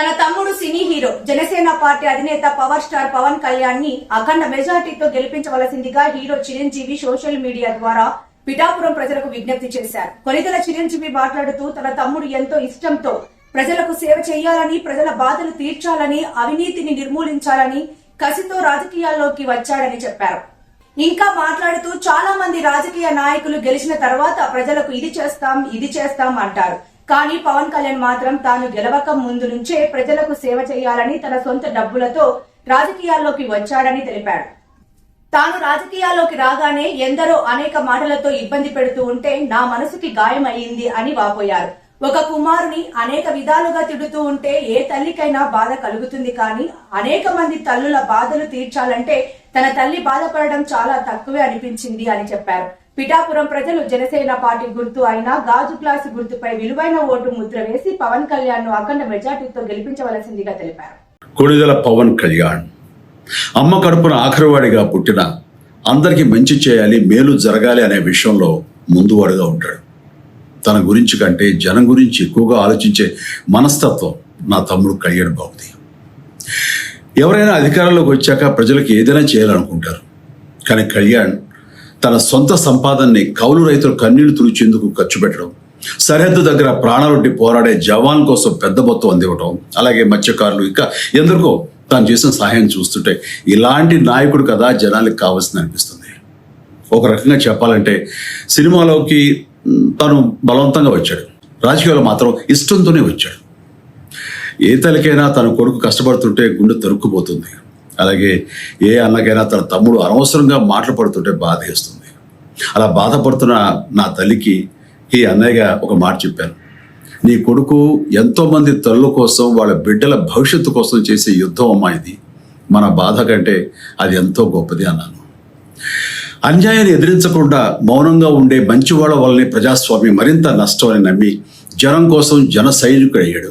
తన తమ్ముడు cine hero Janasena party అధినేత పవర్ స్టార్ పవన్ కళ్యాణ్ని అఖండ మెజార్టీతో గెలిపించవలసిందిగా హీరో చిరంజీవి సోషల్ మీడియా ద్వారా పిఠాపురం ప్రజలకు విజ్ఞప్తి చేశారు. కొనితల చిరంజీవి మాట్లాడుతూ తన తమ్ముడు ఎంతో ఇష్టంతో ప్రజలకు సేవ చేయాలని ప్రజల బాధలు తీర్చాలని అవినీతిని నిర్మూలించాలని కసితో రాజకీయాల్లోకి వచ్చాడని చెప్పారు. ఇంకా మాట్లాడుతూ చాలా మంది రాజకీయ నాయకులు గెలిచిన తర్వాత ప్రజలకు ఇది చేస్తాం ఇది చేస్తాం అంటారు. కానీ పవన్ కళ్యాణ్ మాత్రం తాను గెలవక ముందు నుంచే ప్రజలకు సేవ చేయాలని తన సొంత డబ్బులతో రాజకీయాల్లోకి వచ్చాడని తెలిపాడు. తాను రాజకీయాల్లోకి రాగానే ఎందరో అనేక మాటలతో ఇబ్బంది పెడుతూ ఉంటే నా మనసుకి గాయమయ్యింది అని వాపోయారు. ఒక కుమారుని అనేక విధాలుగా తిడుతూ ఉంటే ఏ తల్లికైనా బాధ కలుగుతుంది కానీ అనేక మంది తల్లుల బాధలు తీర్చాలంటే తన తల్లి బాధపడడం చాలా తక్కువే అనిపించింది అని చెప్పారు. పిఠాపురం ప్రజలు జనసేన పార్టీ గుర్తు అయిన గాజు గ్లాసు గుర్తుపై విలువైన ఓటు ముద్ర వేసి పవన్ కళ్యాణ్ను అఖండ మెజార్టీతో గెలిపించవలసిందిగా తెలిపారు. కొడుదల పవన్ కళ్యాణ్. అమ్మ కడుపున ఆఖరివాడిగా పుట్టిన అందరికీ మంచి చేయాలి మేలు జరగాలి అనే విషయంలో ముందువాడుగా ఉంటాడు. తన గురించి కంటే జనం గురించి ఎక్కువగా ఆలోచించే మనస్తత్వం నా తమ్ముడు కళ్యాణ్ బాబుది. ఎవరైనా అధికారంలోకి వచ్చాక ప్రజలకు ఏదైనా చేయాలనుకుంటారు. కానీ కళ్యాణ్ తన సొంత సంపాదనని కౌలు రైతులు కన్నీళ్ళు తుడిచేందుకు ఖర్చు పెట్టడం సరిహద్దు దగ్గర ప్రాణాలొడ్డి పోరాడే జవాన్ కోసం పెద్ద మొత్తం అందివ్వడం అలాగే మత్స్యకారులు ఇంకా ఎందరికో తాను చేసిన సహాయం చూస్తుంటే ఇలాంటి నాయకుడు కదా జనానికి కావాల్సింది అనిపిస్తుంది. ఒక రకంగా చెప్పాలంటే సినిమాలోకి తను బలవంతంగా వచ్చాడు. రాజకీయాలు మాత్రం ఇష్టంతోనే వచ్చాడు. ఏ తల్లికైనా తన కొడుకు కష్టపడుతుంటే గుండె తరుక్కుపోతుంది. అలాగే ఏ అన్నకైనా తన తమ్ముడు అనవసరంగా మాటలు పడుతుంటే బాధేస్తుంది. అలా బాధపడుతున్న నా తల్లికి ఈ అన్నయ్యగా ఒక మాట చెప్పాను. నీ కొడుకు ఎంతోమంది తల్లుల కోసం వాళ్ళ బిడ్డల భవిష్యత్తు కోసం చేసే యుద్ధం అమ్మా ఇది. మన బాధ కంటే అది ఎంతో గొప్పది అన్నాను. అన్యాయాన్ని ఎదిరించకుండా మౌనంగా ఉండే మంచివాళ్ళ వల్లనే ప్రజాస్వామ్యం మరింత నష్టం అని నమ్మి జనం కోసం జన సైనికుడయ్యాడు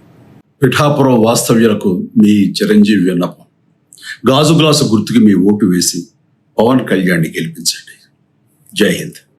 పిఠాపురం వాస్తవ్యులకు మీ చిరంజీవి విన్నపం. గాజు గ్లాసు గుర్తుకి మీ ఓటు వేసి పవన్ కళ్యాణ్ని గెలిపించండి. జై హింద్.